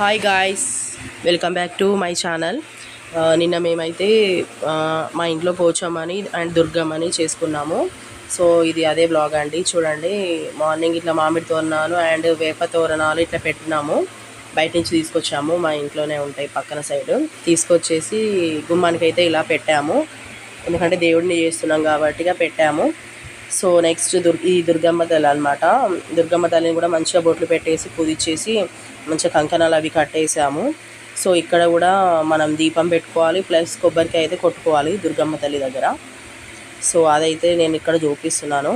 Hi guys welcome back to my channel నిన్న మేమైతే uh, మా ఇంట్లో పోచమ్మని అండ్ దుర్గమ్మని చేసుకున్నాము. సో ఇది అదే బ్లాగ్ అండి. చూడండి మార్నింగ్ ఇట్లా మామిడి తోరణాలు అండ్ వేప తోరణాలు ఇట్లా పెట్టినాము. బయట నుంచి తీసుకొచ్చాము మా ఇంట్లోనే ఉంటాయి పక్కన సైడ్ తీసుకొచ్చేసి గుమ్మానికి అయితే ఇలా పెట్టాము. ఎందుకంటే దేవుడిని చేస్తున్నాం కాబట్టి పెట్టాము. సో నెక్స్ట్ దుర్ ఈ దుర్గమ్మ తల్లి అనమాట దుర్గమ్మ తల్లిని కూడా మంచిగా బొట్లు పెట్టేసి పూజించేసి మంచిగా కంకణాలు అవి కట్టేసాము. సో ఇక్కడ కూడా మనం దీపం పెట్టుకోవాలి ప్లస్ కొబ్బరికాయ అయితే కొట్టుకోవాలి దుర్గమ్మ తల్లి దగ్గర. సో అదైతే నేను ఇక్కడ చూపిస్తున్నాను.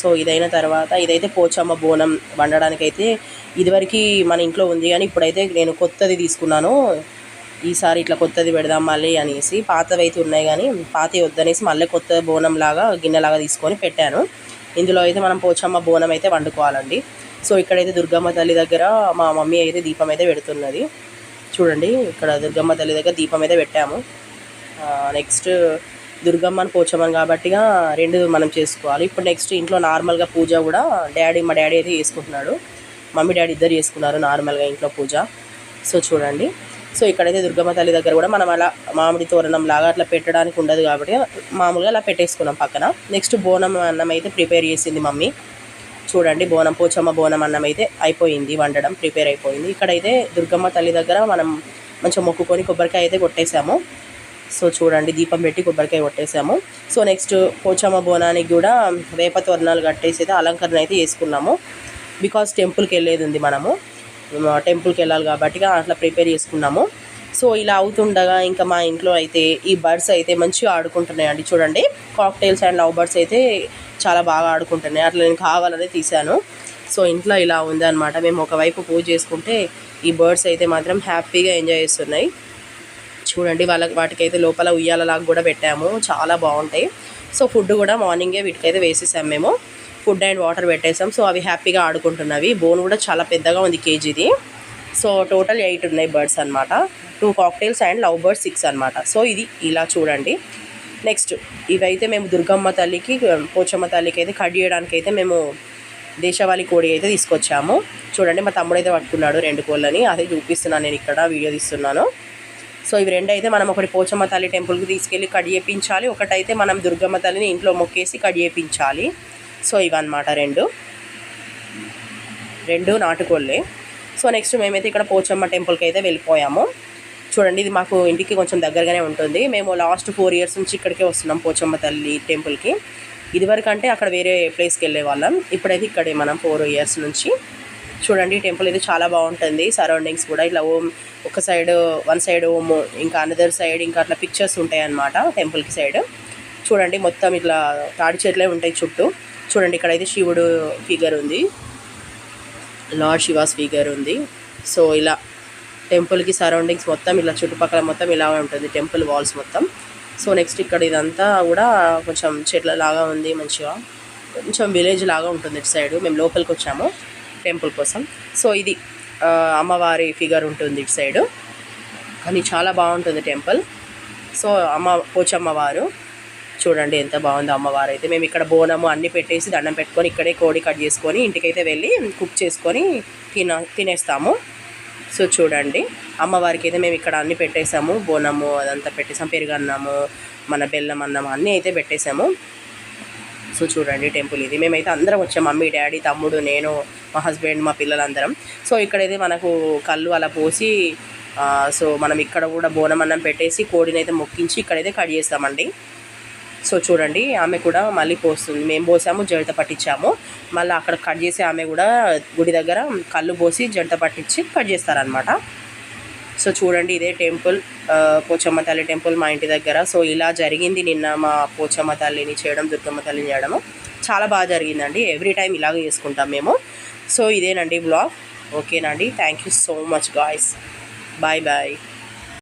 సో ఇదైన తర్వాత ఇదైతే పోచమ్మ బోనం వండడానికైతే ఇదివరకు మన ఇంట్లో ఉంది కానీ ఇప్పుడైతే నేను కొత్తది తీసుకున్నాను. ఈసారి ఇట్లా కొత్తది పెడదాం మళ్ళీ అనేసి పాతవి అయితే ఉన్నాయి కానీ పాతవి వద్దనేసి మళ్ళీ కొత్త బోనం లాగా గిన్నెలాగా తీసుకొని పెట్టాను. ఇందులో అయితే మనం పోచమ్మ బోనం అయితే వండుకోవాలండి. సో ఇక్కడైతే దుర్గమ్మ తల్లి దగ్గర మా మమ్మీ అయితే దీపం అయితే పెడుతున్నది. చూడండి ఇక్కడ దుర్గమ్మ తల్లి దగ్గర దీపం అయితే పెట్టాము. నెక్స్ట్ దుర్గమ్మని పోచమ్మని కాబట్టిగా రెండు మనం చేసుకోవాలి. ఇప్పుడు నెక్స్ట్ ఇంట్లో నార్మల్గా పూజ కూడా డాడీ మా డాడీ అయితే చేసుకుంటున్నాడు. మమ్మీ డాడీ ఇద్దరు చేసుకున్నారు నార్మల్గా ఇంట్లో పూజ. సో చూడండి. సో ఇక్కడైతే దుర్గమ్మ తల్లి దగ్గర కూడా మనం అలా మామిడి తోరణం లాగా అట్లా పెట్టడానికి ఉండదు కాబట్టి మామూలుగా అలా పెట్టేసుకున్నాం పక్కన. నెక్స్ట్ బోనం అన్నం అయితే ప్రిపేర్ చేసింది మమ్మీ. చూడండి బోనం పోచమ్మ బోనం అన్నం అయితే అయిపోయింది వండడం ప్రిపేర్ అయిపోయింది. ఇక్కడైతే దుర్గమ్మ తల్లి దగ్గర మనం మంచిగా మొక్కుకొని కొబ్బరికాయ అయితే కొట్టేసాము. సో చూడండి దీపం పెట్టి కొబ్బరికాయ కొట్టేసాము. సో నెక్స్ట్ పోచమ్మ బోనానికి కూడా వేప తోరణాలు కట్టేసి అయితే అలంకరణ అయితే చేసుకున్నాము. బికాస్ టెంపుల్కి వెళ్ళేది ఉంది మనము. టెంపుల్కి వెళ్ళాలి కాబట్టి అట్లా ప్రిపేర్ చేసుకున్నాము. సో ఇలా అవుతుండగా ఇంకా మా ఇంట్లో అయితే ఈ బర్డ్స్ అయితే మంచిగా ఆడుకుంటున్నాయండి చూడండి కాక్టైల్స్ అండ్ లవ్ బర్డ్స్ అయితే చాలా బాగా ఆడుకుంటున్నాయి. అట్లా నేను కావాలనే తీశాను. సో ఇంట్లో ఇలా ఉంది అనమాట మేము ఒకవైపు పూజ చేసుకుంటే ఈ బర్డ్స్ అయితే మాత్రం హ్యాపీగా ఎంజాయ్ చేస్తున్నాయి. చూడండి వాళ్ళ వాటికైతే లోపల ఉయ్యాలలాగా కూడా పెట్టాము. చాలా బాగుంటాయి. సో ఫుడ్ కూడా మార్నింగే వీటికైతే వేసేసాము మేము. ఫుడ్ అండ్ వాటర్ పెట్టేసాం. సో అవి హ్యాపీగా ఆడుకుంటున్నవి. బోన్ కూడా చాలా పెద్దగా ఉంది కేజీది. సో టోటల్ ఎయిట్ ఉన్నాయి బర్డ్స్ అనమాట two cockatiels and love birds six అనమాట సో ఇది ఇలా చూడండి. నెక్స్ట్ ఇవైతే మేము దుర్గమ్మ తల్లికి పోచమ్మ తల్లికి అయితే కట్ చేయడానికి అయితే మేము దేశవాళీ కోడి అయితే తీసుకొచ్చాము. చూడండి మా తమ్ముడు అయితే పట్టుకున్నాడు రెండు కోళ్ళని. అదే చూపిస్తున్నాను నేను ఇక్కడ వీడియో తీస్తున్నాను. సో ఇవి రెండు అయితే మనం ఒకటి పోచమ్మ తల్లి టెంపుల్కి తీసుకెళ్ళి కట్ చేయించాలి. ఒకటైతే మనం దుర్గమ్మ తల్లిని ఇంట్లో మొక్కేసి కట్ చేయించాలి. సో ఇవన్నమాట రెండు. రెండు నాటుకోళ్ళే. సో నెక్స్ట్ మేమైతే ఇక్కడ పోచమ్మ టెంపుల్కి అయితే వెళ్ళిపోయాము. చూడండి ఇది మాకు ఇంటికి కొంచెం దగ్గరగానే ఉంటుంది. మేము లాస్ట్ ఫోర్ ఇయర్స్ నుంచి ఇక్కడికే వస్తున్నాం పోచమ్మ తల్లి టెంపుల్కి. ఇదివరకు అంటే అక్కడ వేరే ప్లేస్కి వెళ్ళే వాళ్ళం. ఇప్పుడైతే ఇక్కడే మనం ఫోర్ ఇయర్స్ నుంచి. చూడండి టెంపుల్ అయితే చాలా బాగుంటుంది. సరౌండింగ్స్ కూడా ఇట్లా ఓం ఒక సైడ్ వన్ సైడ్ ఓమ్ ఇంకా అనదర్ సైడ్ ఇంకా అట్లా పిక్చర్స్ ఉంటాయి అన్నమాట టెంపుల్కి సైడ్. చూడండి మొత్తం ఇట్లా తాడి చెట్లే ఉంటాయి చుట్టూ. చూడండి ఇక్కడైతే శివుడు ఫిగర్ ఉంది. లార్డ్ శివాస్ ఫిగర్ ఉంది. సో ఇలా టెంపుల్కి సరౌండింగ్స్ మొత్తం ఇలా చుట్టుపక్కల మొత్తం ఇలా ఉంటుంది టెంపుల్ వాల్స్ మొత్తం. సో నెక్స్ట్ ఇక్కడ ఇదంతా కూడా కొంచెం చెట్ల లాగా ఉంది మంచిగా. కొంచెం విలేజ్ లాగా ఉంటుంది ఇటు సైడ్ మేము లోపలికి వచ్చాము టెంపుల్ కోసం. సో ఇది అమ్మవారి ఫిగర్ ఉంటుంది ఇటు సైడ్ కానీ చాలా బాగుంటుంది టెంపుల్ సో అమ్మ పోచమ్మవారు చూడండి ఎంత బాగుందో అమ్మవారు అయితే మేము ఇక్కడ బోనము అన్ని పెట్టేసి దండం పెట్టుకొని ఇక్కడే కోడి కట్ చేసుకొని ఇంటికైతే వెళ్ళి కుక్ చేసుకొని తిన తినేస్తాము. సో చూడండి అమ్మవారికి అయితే మేము ఇక్కడ అన్ని పెట్టేసాము బోనము అదంతా పెట్టేసాము పెరుగన్నము మన బెల్లం అన్నం అన్నీ అయితే పెట్టేసాము సో చూడండి టెంపుల్ ఇది. మేమైతే అందరం వచ్చాం. మమ్మీ డాడీ తమ్ముడు నేను మా హస్బెండ్ మా పిల్లలందరం. సో ఇక్కడైతే మనకు కళ్ళు అలా పోసి సో మనం ఇక్కడ కూడా బోనం అన్నం పెట్టేసి కోడినైతే మొక్కించి ఇక్కడైతే కట్ చేస్తామండి. సో చూడండి ఆమె కూడా మళ్ళీ పోస్తుంది. మేము పోసాము జంట పట్టించాము. మళ్ళీ అక్కడ కట్ చేసి ఆమె కూడా గుడి దగ్గర కళ్ళు పోసి జంట పట్టించి కట్ చేస్తారనమాట సో చూడండి ఇదే టెంపుల్ పోచమ్మ తల్లి టెంపుల్ మా ఇంటి దగ్గర. సో ఇలా జరిగింది నిన్న మా పోచమ్మ తల్లిని చేయడం దుర్గమ్మ తల్లిని చేయడము. చాలా బాగా జరిగిందండి. ఎవ్రీ టైం ఇలాగే చేసుకుంటాం మేము. సో ఇదేనండి బ్లాగ్ ఓకేనండి. Thank you so much guys bye bye